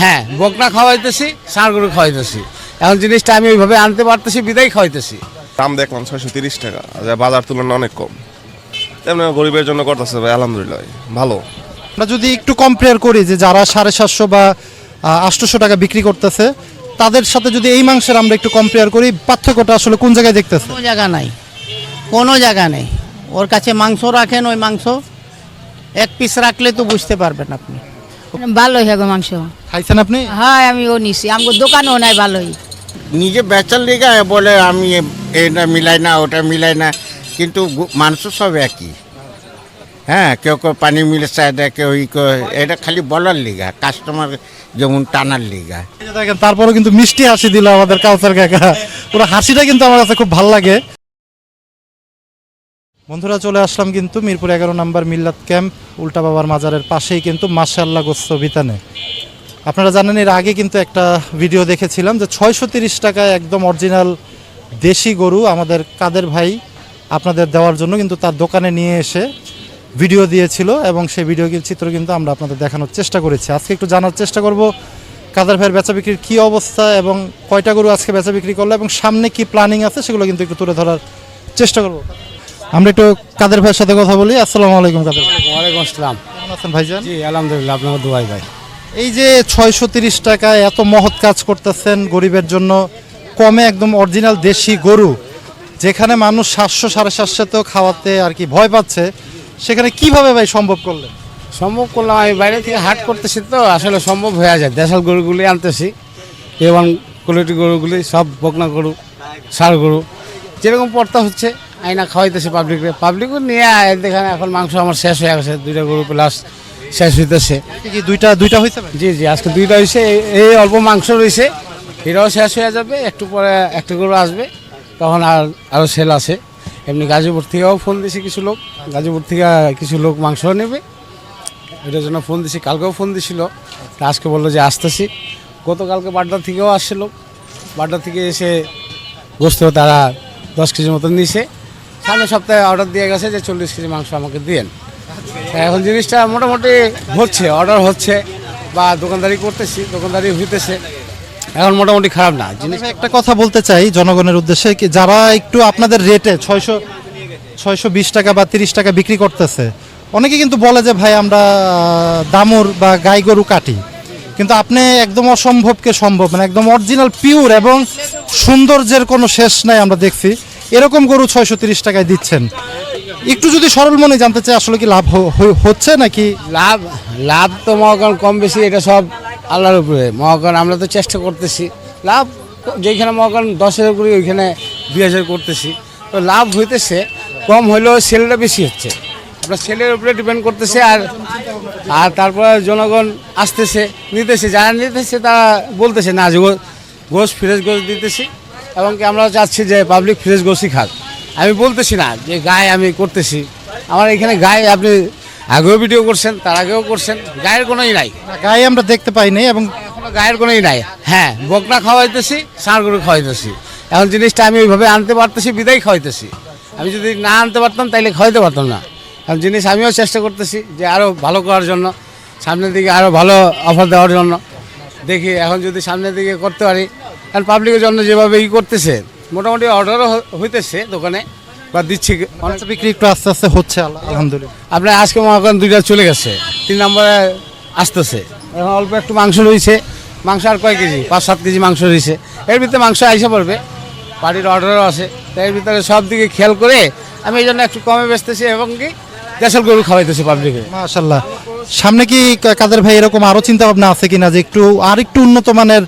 হ্যাঁ বকনা খাওয়াইতেছি ষাঁড় গরু খাওয়াইতেছি। এখন জিনিসটা আমি ওইভাবে আনতে পারতেছি বিদায় খাওয়াইতেছি। দাম দেখলাম ছয়শো তিরিশ টাকা যা বাজার তুলনায় অনেক কম। তেমনি গরিবের জন্য করতেছে ভাই আলহামদুলিল্লাহ ভালো। আমরা যদি একটু কম্পেয়ার করি যে যারা সাড়ে সাতশো বা আটশোশো টাকা বিক্রি করতেছে তাদের সাথে যদি এই মাংসের আমরা একটু কম্পেয়ার করি পার্থক্যটা আসলে কোন জায়গায় দেখতেছে? কোনো জায়গা নাই। কোনো জায়গা নেই। ওর কাছে মাংস রাখেন ওই মাংস এক পিস রাখলে তো বুঝতে পারবেন আপনি। ভালোই হবে মাংস। খাইছেন আপনি? হ্যাঁ আমি ও নিছি। আমার দোকানও নাই ভালোই। নিজে বেচার লিগা বলে আমি এটা মিলাই না ওটা মিলাই না কিন্তু মানুষ সব একই। হ্যাঁ কেউ কেউ পানি মিলে চায় দেয় কেউ ই এটা খালি বলার লিগা কাস্টমার যেমন টানার লিগা। দেখেন তারপরেও কিন্তু মিষ্টি হাসি দিল আমাদের কাউসার কাকা। পুরো হাসিটা কিন্তু আমার কাছে খুব ভালো লাগে। বন্ধুরা, চলে আসলাম কিন্তু মিরপুর এগারো নম্বর মিল্লাত ক্যাম্প, উল্টা বাবার মাজারের পাশেই কিন্তু মার্শাল্লাহ গোস্ত বিতানে আপনারা জানেন, এর আগে কিন্তু একটা ভিডিও দেখেছিলাম যে ছয়শো তিরিশ টাকায় একদম অরিজিনাল দেশি গরু আমাদের কাদের ভাই আপনাদের দেওয়ার জন্য কিন্তু তার দোকানে নিয়ে এসে ভিডিও দিয়েছিল এবং সেই ভিডিও চিত্র কিন্তু আমরা আপনাদের দেখানোর চেষ্টা করেছি। আজকে একটু জানার চেষ্টা করব, কাদের ভাইয়ের বেচা বিক্রির কী অবস্থা এবং কয়টা গরু আজকে বেচা বিক্রি করল এবং সামনে কি প্ল্যানিং আছে সেগুলো কিন্তু একটু তুলে ধরার চেষ্টা করব। আমরা একটু কাদের ভাইয়ের সাথে কথা বলি। আসসালামু আলাইকুম কাদের ভাই। ওয়ালাইকুম আসসালাম। কেমন আছেন ভাইজান? জি আলহামদুলিল্লাহ আপনাকে দুয়াই ভাই। এই যে ছয়শো তিরিশ টাকায় এত মহৎ কাজ করতেছেন গরিবের জন্য কমে একদম অরিজিনাল দেশি গরু যেখানে মানুষ সাতশো সাড়ে সাতশোতেও খাওয়াতে আর কি ভয় পাচ্ছে সেখানে কীভাবে ভাই সম্ভব করলেন? সম্ভব করলাম আমি বাইরে থেকে হাট করতেছি তো আসলে সম্ভব হয়ে যায়। দেশাল গরুগুলি আনতেছি এবং কোয়ালিটি গরুগুলি সব বকনা গরু ষাড় গরু যেরকম পড়তা হচ্ছে আইনা খাওয়াইতেছি পাবলিকরে পাবলিকও নিয়ে আয়, দেখেন এখন মাংস আমার শেষ হয়ে গেছে দুইটা গরু প্লাস শেষ হইতেছে। কি দুইটা দুইটা হয়েছে জি জি আজকে দুইটা হয়েছে এই- অল্প মাংস রয়েছে এটাও শেষ হয়ে যাবে একটু পরে একটা গরু আসবে তখন আর আরও সেল আছে। এমনি গাজীপুর থেকেও ফোন দিছে কিছু লোক গাজীপুর থেকে কিছু লোক মাংস নেবে এটার জন্য ফোন দিছি কালকেও ফোন দিছিল তা আজকে বলল যে আসতেছি। গতকালকে বাড্ডা থেকেও আসছে লোক বাড্ডা থেকে এসে গোস্ত তারা দশ কেজি মতন নিছে। সামনের সপ্তাহে অর্ডার দিয়ে গেছে যে চল্লিশ কেজি মাংস আমাকে দিয়েন। এখন জিনিসটা মোটামুটি হচ্ছে অর্ডার হচ্ছে বা দোকানদারি করতেছি দোকানদারি হইতেছে। এখন মোটামুটি খারাপ না জিনিস একটা কথা বলতে চাই জনগণের উদ্দেশ্যে কি যারা একটু আপনাদের রেটে ছয়শো ছয়শো বিশ টাকা বা তিরিশ টাকা বিক্রি করতেছে অনেকে কিন্তু বলে যে ভাই আমরা দামুর বা গাই গরু কাটি। কিন্তু আপনি একদম অসম্ভবকে সম্ভব মানে একদম অরিজিনাল পিওর এবং সৌন্দর্যের কোনো শেষ নাই আমরা দেখছি। এরকম গরু ছয়শো তিরিশ টাকায় দিচ্ছেন। একটু যদি সরল মনে জানতে চাই, আসলে কি লাভ হচ্ছে নাকি? লাভ লাভ তো মহাকরণ কম বেশি, এটা সব আল্লাহর উপরে। মহাকরণ আমরা তো চেষ্টা করতেছি। লাভ যেখানে মহাকরণ দশ হাজার করি, ওইখানে দুই হাজার করতেছি। তো লাভ হইতেছে, কম হইলেও সেলটা বেশি হচ্ছে। আপনার সেলের উপরে ডিপেন্ড করতেছে আর আর তারপরে জনগণ আসতেছে নিতেছে। যারা নিতেছে তারা বলতেছে না যে গো- গোশ ফ্রেশ গোস দিতেছি। এবং কি আমরা চাচ্ছি যে পাবলিক ফ্রেশ গোসই খাক। আমি বলতেছি না যে গায়ে আমি করতেছি। আমার এখানে গায়ে আপনি আগেও ভিডিও করছেন তার আগেও করছেন। গায়ের কোনোই নাই। গায়ে আমরা দেখতে পাইনি এবং এখনও গায়ের কোনোই নাই। হ্যাঁ বকনা খাওয়াইতেছি ষাঁড় গরু খাওয়াইতেছি। এখন জিনিসটা আমি ওইভাবে আনতে পারতেছি বিদায় খাওয়াইতেছি। আমি যদি না আনতে পারতাম তাইলে খাওয়াইতে পারতাম না। জিনিস আমিও চেষ্টা করতেছি যে আরও ভালো করার জন্য সামনের দিকে আরও ভালো অফার দেওয়ার জন্য। দেখি এখন যদি সামনের দিকে করতে পারি কারণ পাবলিকের জন্য যেভাবে ই করতেছে মোটামুটি অর্ডারও হইতেছে দোকানে বা দিচ্ছি। অনেক বিক্রি একটু আস্তে আস্তে হচ্ছে আল- আলহামদুলিল্লাহ। আপনার আজকে মনে করেন দুইটা চলে গেছে তিন নম্বরে আসতেছে। এখন অল্প একটু মাংস রয়েছে মাংস আর কয় কেজি? পাঁচ সাত কেজি মাংস রয়েছে। এর ভিতরে মাংস আইসা পড়বে বাড়ির অর্ডারও আছে। তাই এর ভিতরে সব দিকে খেয়াল করে আমি এই জন্য একটু কমে বেচতেছি এবং কি দেশের গরু খাওয়াইতেছে পাবলিকে মাশাল্লাহ সামনে কি কাদের ভাই এরকম আরও চিন্তা ভাবনা আছে কিনা যে একটু আর একটু উন্নত মানের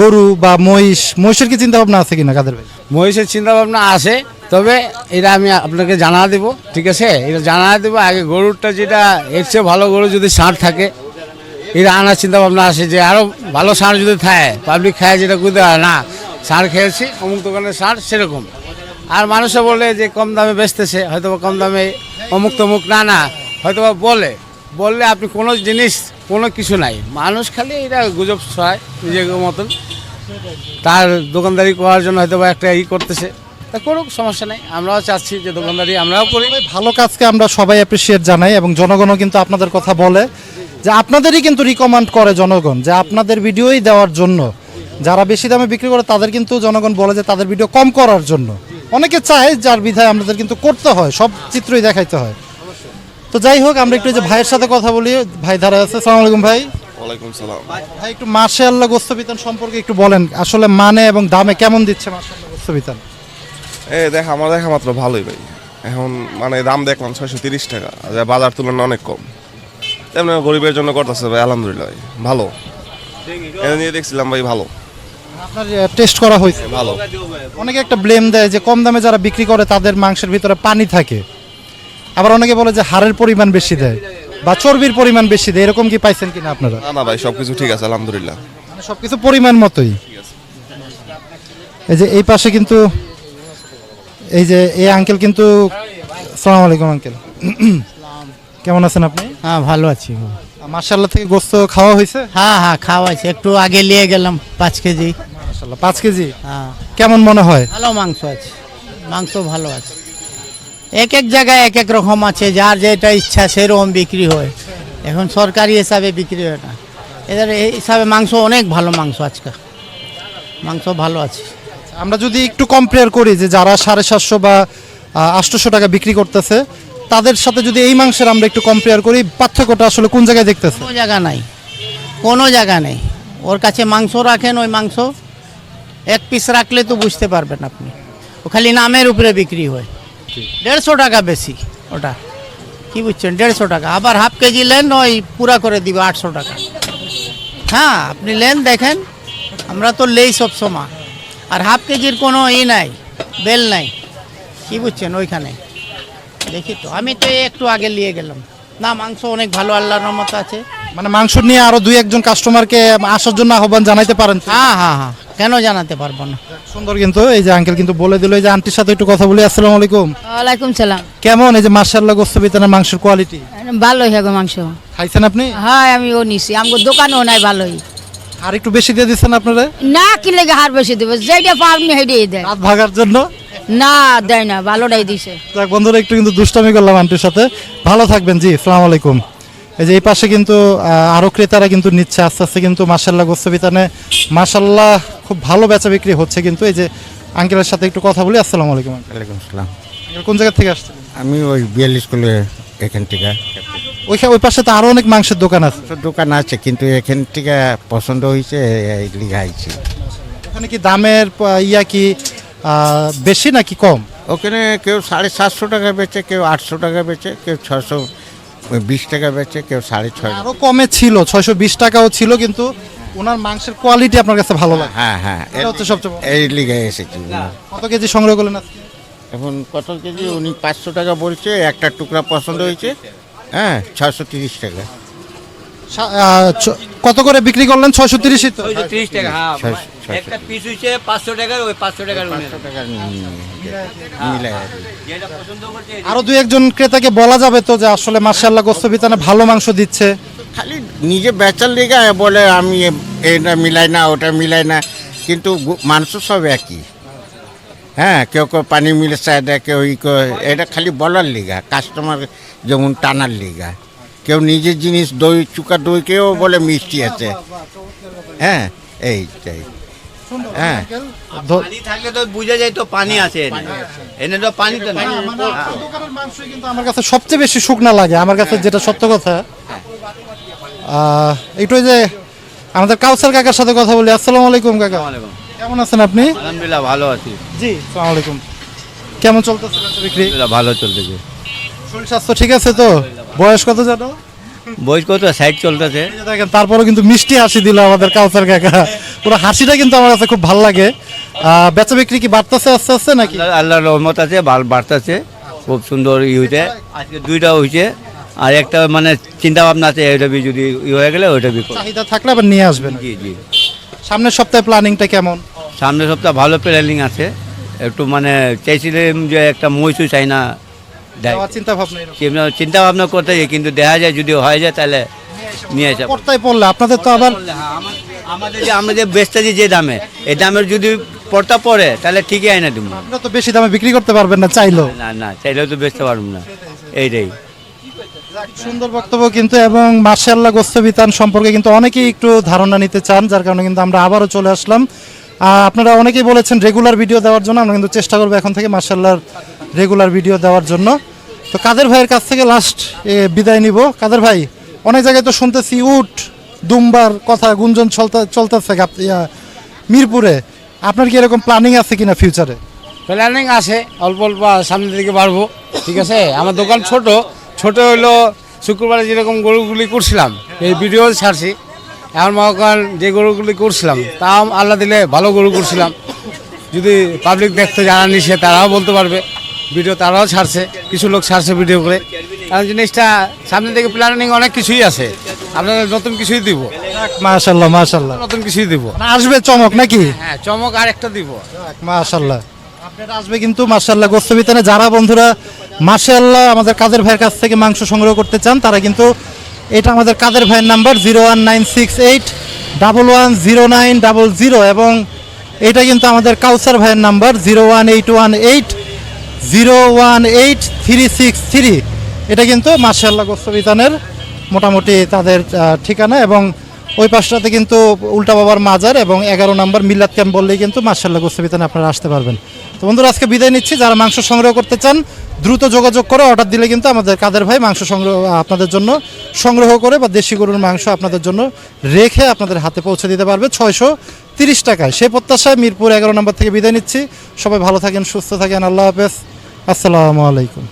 গরু বা মহিষ মহিষের কি চিন্তা ভাবনা আছে কিনা কাদের ভাই? মহিষের চিন্তা ভাবনা আছে তবে এটা আমি আপনাকে জানা দেব ঠিক আছে? এটা জানা দেব আগে গরুরটা যেটা এর চেয়ে ভালো গরু যদি ষাঁড় থাকে এটা আনার চিন্তা ভাবনা আছে যে আরও ভালো ষাঁড় যদি খায় পাবলিক খায় যেটা কুদে না ষাঁড় খেয়েছি অমুক দোকানের ষাঁড় সেরকম। আর মানুষে বলে যে কম দামে বেচতেছে হয়তো কম দামে অমুক তমুক, না না হয়তো বলে। বললে আপনি কোনো জিনিস, কোনো কিছু নাই। মানুষ খালি এটা গুজব ছয় নিজের মতন। তার দোকানদারি করার জন্য হয়তো একটা ই করতেছে। তা করুক, সমস্যা নাই। আমরাও চাচ্ছি যে দোকানদারি আমরাও করি। ভালো কাজকে আমরা সবাই অ্যাপ্রিসিয়েট জানাই এবং জনগণও কিন্তু আপনাদের কথা বলে যে আপনাদেরই কিন্তু রিকমেন্ড করে জনগণ যে আপনাদের ভিডিওই দেওয়ার জন্য। যারা বেশি দামে বিক্রি করে, তাদের কিন্তু জনগণ বলে যে তাদের ভিডিও কম করার জন্য। অনেকে চায় যার বিধায় আমাদের কিন্তু করতে হয় সব চিত্রই দেখাইতে হয়। তো যাই হোক আমরা একটু যে ভাইয়ের সাথে কথা বলি ভাই ধারা আছে সালাম আলাইকুম ভাই। ওয়ালাইকুম সালাম। ভাই একটু মাসে আল্লাহ গোস্ত বিতান সম্পর্কে একটু বলেন আসলে মানে এবং দামে কেমন দিচ্ছে মাসে আল্লাহ গোস্ত বিতান? এ দেখ আমার দেখা মাত্র ভালোই ভাই। এখন মানে দাম দেখলাম ছয়শো তিরিশ টাকা যা বাজার তুলনায় অনেক কম। তেমনি গরিবের জন্য করতেছে ভাই আলহামদুলিল্লাহ ভাই ভালো। এটা নিয়ে দেখছিলাম ভাই ভালো। আপনার টেস্ট করা হয়েছে। ভালো। অনেকে একটা ব্লেম দেয় যে কম দামে যারা বিক্রি করে তাদের মাংসের ভিতরে পানি থাকে। আবার অনেকে বলে যে হাড়ের পরিমাণ বেশি দেয় বা চর্বির পরিমাণ বেশি দেয়। এরকম কি পাইছেন কিনা আপনারা? না না ভাই সব কিছু ঠিক আছে আলহামদুলিল্লাহ। মানে সবকিছু পরিমাণ মতোই। এই যে এই পাশে কিন্তু এই যে এই আঙ্কেল কিন্তু সালাম আলাইকুম আঙ্কেল কেমন আছেন আপনি? হ্যাঁ ভালো আছি। মার্শাল্লাহ থেকে গোস্ত খাওয়া হয়েছে? হ্যাঁ হ্যাঁ খাওয়াইছে একটু আগে নিয়ে গেলাম পাঁচ কেজি। মার্শাল্লাহ পাঁচ কেজি? হ্যাঁ। কেমন মনে হয়? ভালো মাংস আছে। মাংস ভালো আছে। এক এক জায়গায় এক এক রকম আছে যার যেটা ইচ্ছা সেরকম বিক্রি হয়। এখন সরকারি হিসাবে বিক্রি হয় না। এদের এই হিসাবে মাংস অনেক ভালো মাংস আজকে মাংস ভালো আছে। আমরা যদি একটু কম্পেয়ার করি যে যারা সাড়ে সাতশো বা আটশোশো টাকা বিক্রি করতেছে তাদের সাথে যদি এই মাংসের আমরা একটু কম্পেয়ার করি, পার্থক্যটা আসলে কোন জায়গায় দেখতেছে কোনো জায়গা নাই। কোনো জায়গা নেই। ওর কাছে মাংস রাখেন, ওই মাংস এক পিস রাখলে তো বুঝতে পারবেন আপনি। ও খালি নামের উপরে বিক্রি হয়। দেড়শো টাকা বেশি ওটা। কি বুঝছেন? দেড়শো টাকা। আবার হাফ কেজি নেন ওই পুরা করে দিবে আটশো টাকা। হ্যাঁ আপনি নেন দেখেন, আমরা তো লেই সব সময় আর হাফ কেজির কোনো ই নাই, বেল নাই। কি বুঝছেন? ওইখানে। দেখি তো। আমি তো একটু আগে নিয়ে গেলাম। না মাংস অনেক ভালো আল্লাহর রহমত আছে। মানে মাংস নিয়ে আরও দুই একজন কাস্টমারকে আসার জন্য আহ্বান জানাইতে পারেন হ্যাঁ হ্যাঁ হ্যাঁ। কেন জানাতে পারব না? সুন্দর কিন্তু এই যে আঙ্কেল কিন্তু বলে দিল এই যে আন্টির সাথে একটু কথা বলি আসসালামু আলাইকুম। ওয়ালাইকুম সালাম। কেমন? এই যে মার্শাল্লাহ গোস্ত বিতানের মাংসের কোয়ালিটি ভালোই হবে মাংস। খাইছেন আপনি? হ্যাঁ আমি ও নিছি। আমার দোকানও নাই ভালোই। আর একটু বেশি দিয়ে দিচ্ছেন আপনারা? না কিনলে কি হার বেশি দেবো? যেটা পাবনি হেঁটেই দেয়। রাত ভাগার জন্য? না দেয় না ভালোটাই দিছে। যাক বন্ধুরা একটু কিন্তু দুষ্টামি করলাম আন্টির সাথে। ভালো থাকবেন জি সালাম আলাইকুম। এই যে এই পাশে কিন্তু আহ, আরও ক্রেতারা কিন্তু নিচ্ছে আস্তে আস্তে কিন্তু মার্শাল্লাহ গোস্ত বিতানে মার্শাল্লাহ খুব ভালো বেচা বিক্রি হচ্ছে কিন্তু। এই যে আঙ্কেলের সাথে একটু কথা বলি আসসালামু আলাইকুম। ওয়ালাইকুম আসসালাম। আঙ্কেল কোন জায়গা থেকে আসছেন? আমি ওই বিয়াল্লিশ স্কুলে এখান থেকে। ওইখানে ওই পাশে তো আরও অনেক মাংসের দোকান আছে। দোকান আছে কিন্তু এখান থেকে পছন্দ হয়েছে এই লিখাইছি ওখানে কি দামের ইয়া কি বেশি নাকি কম? ওখানে কেউ সাড়ে সাতশো টাকা বেচে কেউ আটশো টাকা বেচে কেউ ছশো বিশ টাকা বেচে কেউ সাড়ে ছয় আরও কমে ছিল ছয়শো বিশ টাকাও ছিল কিন্তু ওনার মাংসের কোয়ালিটি আপনার কাছে ভালো লাগে। হ্যাঁ হ্যাঁ এটা হচ্ছে সবচেয়ে। এই লিগায় এসেছি। কত কেজি সংগ্রহ করলেন আজকে? এখন কত কেজি? উনি পাঁচশো টাকা বলছে একটা টুকরা পছন্দ হয়েছে। হ্যাঁ ছশো তিরিশ টাকা। কত করে বিক্রি করলেন? ছয়শো তিরিশই তো। ওই যে টাকা হ্যাঁ। একটা পিস পাঁচশো টাকার ওই পাঁচশো টাকার উনি পাঁচশো টাকা মিলাই আর কি। যেটা পছন্দ করছে আরও দুই একজন ক্রেতাকে বলা যাবে তো যে আসলে মার্শাল্লাহ গোস্ত বিতানে ভালো মাংস দিচ্ছে। খালি নিজে বেচার লিগা বলে আমি এটা মিলাই না ওটা মিলাই না কিন্তু মানুষ সব একই। হ্যাঁ কেউ কেউ পানি মিলে চায় দেয় কেউ ই এটা খালি বলার লিগা কাস্টমার যেমন টানার লিগা। কেউ নিজের জিনিস দই চুকা দই কেউ বলে মিষ্টি আছে। হ্যাঁ এইটাই হ্যাঁ। থাকলে তো বুঝা যায় তো পানি আছে এনে। তো পানি তো নাই কিন্তু আমার কাছে সবচেয়ে বেশি শুকনা লাগে আমার কাছে যেটা সত্য কথা। একটু ওই যে আমাদের কাউসার কাকার সাথে কথা বলি। আসসালামু আলাইকুম কাকা। কেমন আছেন আপনি? আলহামদুলিল্লাহ ভালো আছি। জি আসসালামু আলাইকুম। কেমন চলতেছে বিক্রি? ভালো চলতেছে। শরীর স্বাস্থ্য ঠিক আছে তো? বয়স কত জানো? বয়স কত? সাইড চলতেছে। দেখেন তারপরেও কিন্তু মিষ্টি হাসি দিল আমাদের কাউসার কাকা। পুরো হাসিটা কিন্তু আমার কাছে খুব ভালো লাগে। বেচা বিক্রি কি বাড়তেছে আস্তে আস্তে নাকি? আল্লাহ আল্লাহর রহমত আছে ভালো বাড়তেছে। খুব সুন্দর ই হইতে আজকে দুইটা হয়েছে আর একটা মানে চিন্তা ভাবনা আছে ওইটা বি যদি ই হয়ে গেলে ওইটা বি। চাহিদা থাকলে আবার নিয়ে আসবেন। জি জি। সামনের সপ্তাহে প্ল্যানিংটা কেমন? সামনের সপ্তাহ ভালো প্ল্যানিং আছে। একটু মানে চাইছিলাম যে একটা মহিষু চাই না। দেওয়ার চিন্তা ভাবনা এরকম। চিন্তা ভাবনা করতে যাই কিন্তু দেখা যায় যদি হয়ে যায় তাহলে নিয়ে আসা পর্তায় পড়লে আপনাদের তো আবার আমাদের যে আমরা যে বেচতেছি যে দামে এই দামের যদি পড়তা পড়ে তাহলে ঠিকই আইনা দিব আপনারা তো বেশি দামে বিক্রি করতে পারবেন না চাইলেও। না না চাইলেও তো বেচতে পারব না। এইটাই। সুন্দর বক্তব্য কিন্তু এবং মার্শাল্লাহ গোস্ত বিতান সম্পর্কে কিন্তু অনেকেই একটু ধারণা নিতে চান যার কারণে কিন্তু আমরা আবারও চলে আসলাম। আহ, আপনারা অনেকেই বলেছেন রেগুলার ভিডিও দেওয়ার জন্য আমরা কিন্তু চেষ্টা করব এখন থেকে মার্শাল্লাহর রেগুলার ভিডিও দেওয়ার জন্য। তো কাদের ভাইয়ের কাছ থেকে লাস্ট বিদায় নিব? কাদের ভাই? অনেক জায়গায় তো শুনতেছি উট, দুম্বার কথা গুঞ্জন চলতে চলতেছে মিরপুরে। আপনার কি এরকম প্ল্যানিং আছে কিনা ফিউচারে প্ল্যানিং আছে, অল্প অল্প সামনের দিকে বাড়বো, ঠিক আছে? আমার দোকান ছোট ছোট হলো শুক্রবারে যেরকম গরুগুলি করছিলাম, এই ভিডিও ছাড়ছি। এখন মনে করেন যে গরুগুলি করছিলাম তা আল্লাহ দিলে ভালো গরু করছিলাম। যদি পাবলিক দেখতে জানা নিছে তারাও বলতে পারবে। ভিডিও তারাও ছাড়ছে কিছু লোক ছাড়ছে ভিডিও করে। কারণ জিনিসটা সামনের দিকে প্ল্যানিং অনেক কিছুই আছে। আপনাদের নতুন কিছুই দিব। মাশাল্লাহ মাশাল্লাহ নতুন কিছুই দিব। আসবে চমক নাকি? হ্যাঁ চমক আর একটা দিব। মাশাল্লাহ আপনারা আসবে কিন্তু মাশাল্লাহ গোস্ত বিতানে যারা বন্ধুরা মাশাল্লাহ আমাদের কাদের ভাইয়ের কাছ থেকে মাংস সংগ্রহ করতে চান তারা কিন্তু এটা আমাদের কাদের ভাইয়ের number zero one nine six eight double one zero nine double zero. এবং এটা কিন্তু আমাদের কাউসার ভাইয়ের number zero one eight one eight zero one eight three six three. এটা কিন্তু মার্শাল্লাহ গোস্তবিতানের মোটামুটি তাদের ঠিকানা এবং ওই পাশটাতে কিন্তু উল্টা বাবার মাজার এবং এগারো নম্বর মিল্লাত ক্যাম্প বললেই কিন্তু মার্শাল্লাহ গোস্ত বিতানে আপনারা আসতে পারবেন। তো বন্ধুরা, আজকে বিদায় নিচ্ছি। যারা মাংস সংগ্রহ করতে চান, দ্রুত যোগাযোগ করে অর্ডার দিলে কিন্তু আমাদের কাদের ভাই মাংস সংগ্রহ আপনাদের জন্য সংগ্রহ করে বা দেশি গরুর মাংস আপনাদের জন্য রেখে আপনাদের হাতে পৌঁছে দিতে পারবে। ছয়শো তিরিশ টাকায়। সেই প্রত্যাশায় মিরপুর এগারো নম্বর থেকে বিদায় নিচ্ছি। সবাই ভালো থাকেন, সুস্থ থাকেন। আল্লাহ হাফেজ। আসসালামু আলাইকুম।